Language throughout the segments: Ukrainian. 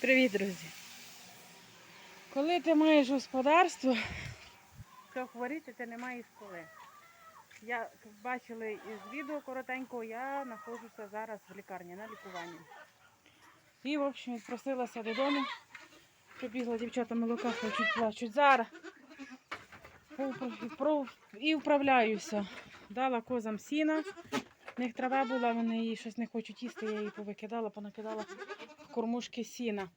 Привіт, друзі. Коли ти маєш господарство, то хворіти ти не маєш коли. Я бачили із відео коротенького, я знаходжуся зараз в лікарні на лікуванні. І, в общем, відпросилася додому. Прибігла дівчата молока, хочуть плачуть. Зараз і вправляюся. Дала козам сіна. В них трава була, вони її щось не хочуть їсти, я її повикидала, понакидала в кормушки сіна.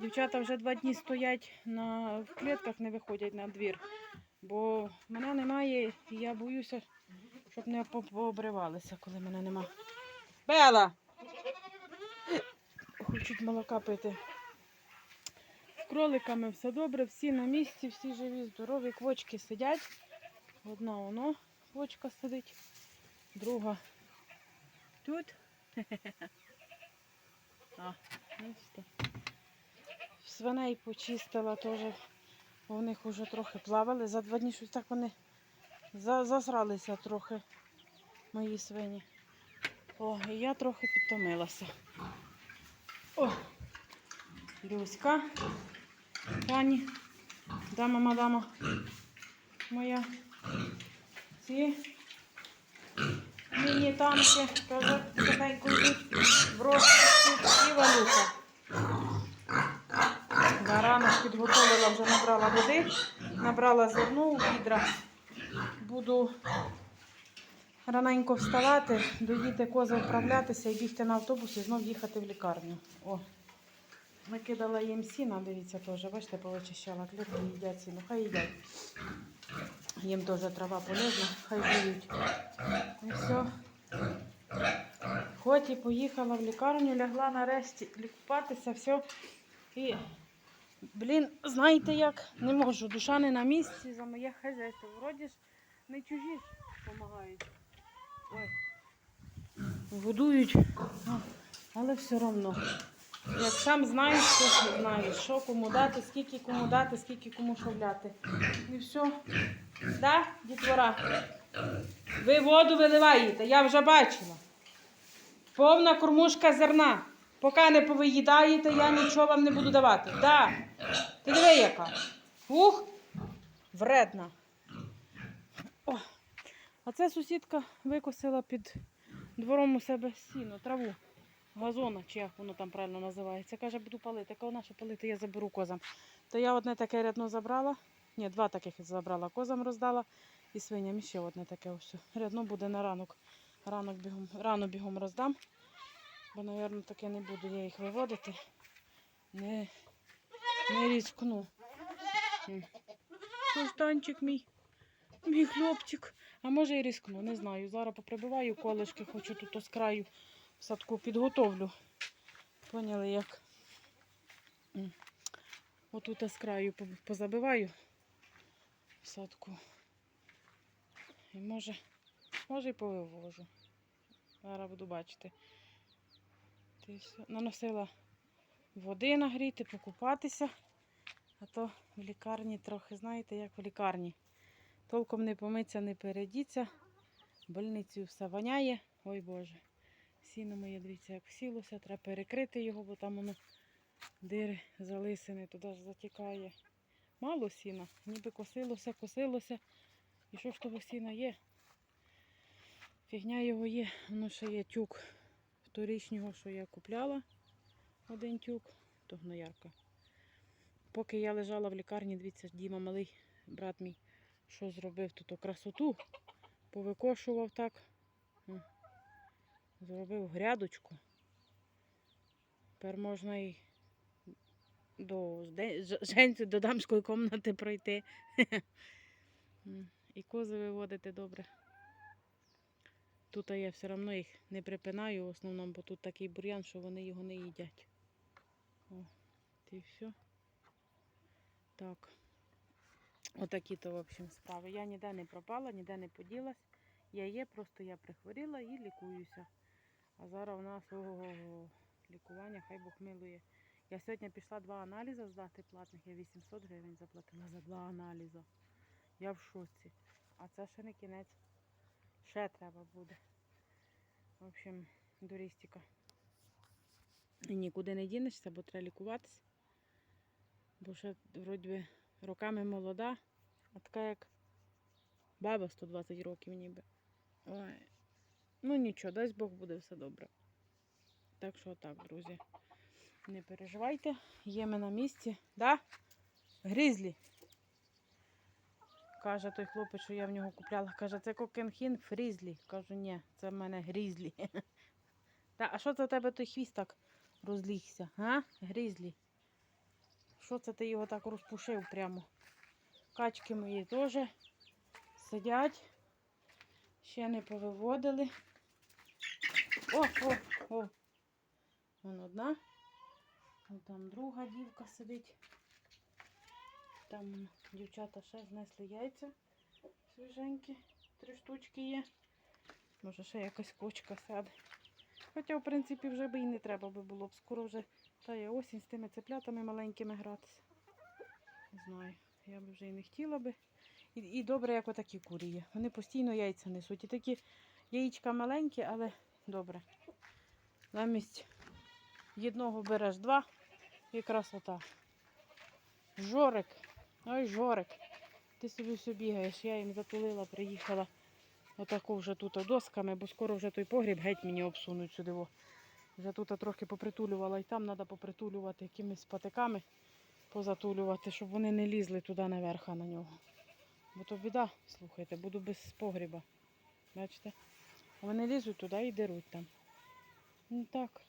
Дівчата вже два дні стоять на, в клітках, не виходять на двір, бо мене немає, і я боюся, щоб не пообривалися, коли мене нема. Бела! Хочуть молока пити. З кроликами все добре, всі на місці, всі живі, здорові, квочки сидять. Одна воно квочка сидить, друга тут. А. Свиней почистила теж, бо в них вже трохи плавали. За два дні щось так вони засралися трохи, мої свині. О, і я трохи підтомилася. О, Люська, пані, дама мадама моя. Ці танки теж тихенько йдуть в розпуску і валюха. На ранок підготовила, вже набрала води, набрала зерно у відра. Буду раненько вставати, доїти кози вправлятися і бігти на автобус і знов їхати в лікарню. О, накидала їм сіна, дивіться теж, бачите, повичищала клітки, їдять сіно, хай їдять. Їм теж трава полезна, хай живуть. І все. Хоч і поїхала в лікарню, лягла нарешті лікуватися, все. І, блін, знаєте як? Не можу. Душа не на місці за моє хазяйство. Вроді ж не чужі допомагають. Ой. Годують, але все одно. Як сам знаєш, то знаєш, що кому дати, скільки кому дати, скільки кому шовляти. І все. Да, дітвора? Ви воду виливаєте, я вже бачила. Повна кормушка зерна. Поки не повиїдаєте, я нічого вам не буду давати. Да. Ти диви яка. Ух, вредна. О. А це сусідка викосила під двором у себе сіно, траву. Газона, чи як воно там правильно називається. Каже, буду палити. Каже, нащо палити, я заберу козам. То я одне таке рядно забрала. Ні, два таких забрала, козам роздала і свиням. І ще одне таке ось. Рядно буде на ранок. Ранок бігом, рано бігом роздам. Бо, мабуть, таке не буду я їх виводити. Не, не різкну. М. Куштанчик мій, мій хлопчик. А може і різкну, не знаю. Зараз поприбиваю колишки, хочу тут з краю садку підготовлю. Поняли як? Отут з краю позабиваю в садку. І може, може і повивожу. Зараз буду бачити. Наносила води нагріти, покупатися. А то в лікарні трохи, знаєте, як в лікарні. Толком не помиться, не передіться. В больниці все воняє. Ой Боже. Сіно моє, дивіться, як сілося, треба перекрити його, бо там воно дири, залисини, туди ж затікає. Мало сіна, ніби косилося, косилося. І що ж того сіна є? Фігня його є, воно ще є тюк вторічнього, що я купляла. Один тюк, то гноярка. Поки я лежала в лікарні, дивіться, Діма малий, брат мій, що зробив тут красоту, повикошував так. Зробив грядочку. Тепер можна і до, женці, до дамської кімнати пройти. І кози виводити добре. Тут я все одно їх не припинаю в основному, бо тут такий бур'ян, що вони його не їдять. О, і все. Так. Отакі то, в общем, справи. Я ніде не пропала, ніде не поділась. Я є, просто я прихворіла і лікуюся. А зараз у нас ого, лікування, хай Бог милує. Я сьогодні пішла два аналізи здати платних, я 800 гривень заплатила за два аналізи. Я в шоці. А це ще не кінець. Ще треба буде. В общем, до І нікуди не дінешся, бо треба лікуватися. Бо ще вроді би, роками молода, а така як баба 120 років ніби. Ой. Ну нічого, дасть Бог буде все добре. Так що так, друзі. Не переживайте, є ми на місці. Да? Грізлі. Каже той хлопець, що я в нього купляла. Каже, це кокенхін фрізлі. Кажу, ні, це в мене грізлі. Та, а що це у тебе той хвіст так розлігся? А? Грізлі. Що це ти його так розпушив прямо? Качки мої теж сидять. Ще не повиводили. О, о, о. Вон одна. Вон там друга дівка сидить. Там дівчата ще знесли яйця свіженькі. Три штучки є. Може ще якась кочка сяде. Хоча, в принципі, вже би і не треба би було б. Скоро вже та є осінь з тими цеплятами маленькими гратися. Не знаю, я б вже і не хотіла би. І, і добре, як отакі курі є. Вони постійно яйця несуть. І такі яєчка маленькі, але добре. Замість одного береш два і красота. Жорик. Ой, Жорик. Ти собі все бігаєш. Я їм затулила, приїхала. Отаку вже тут досками, бо скоро вже той погріб геть мені обсунуть сюди. Вже тут трохи попритулювала і там треба попритулювати якимись патиками, позатулювати, щоб вони не лізли туди наверх на нього. Бо то біда, слухайте, буду без погріба. Бачите? Вони лізуть туди і деруть там. Ну так.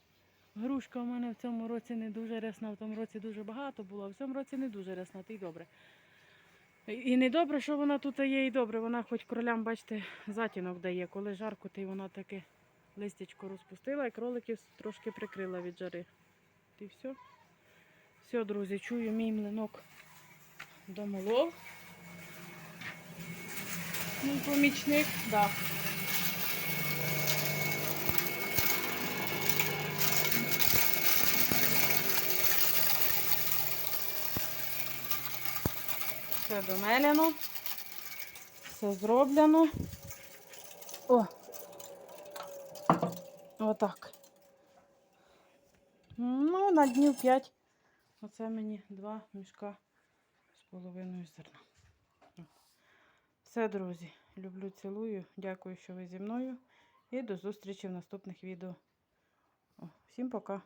Грушка у мене в цьому році не дуже рясна, в тому році дуже багато було, а в цьому році не дуже рясна, то й добре. І- не добре, що вона тут є, і добре. Вона хоч кролям, бачите, затінок дає. Коли жарко, то й вона таке листячко розпустила і кроликів трошки прикрила від жари. І все. Все, друзі, чую, мій млинок домолов. Мій помічник, так. Да. Все домелено. Все зроблено. О! Отак. Ну, на днів 5. Оце мені два мішка з половиною зерна. Все, друзі. Люблю, цілую. Дякую, що ви зі мною. І до зустрічі в наступних відео. О, всім пока.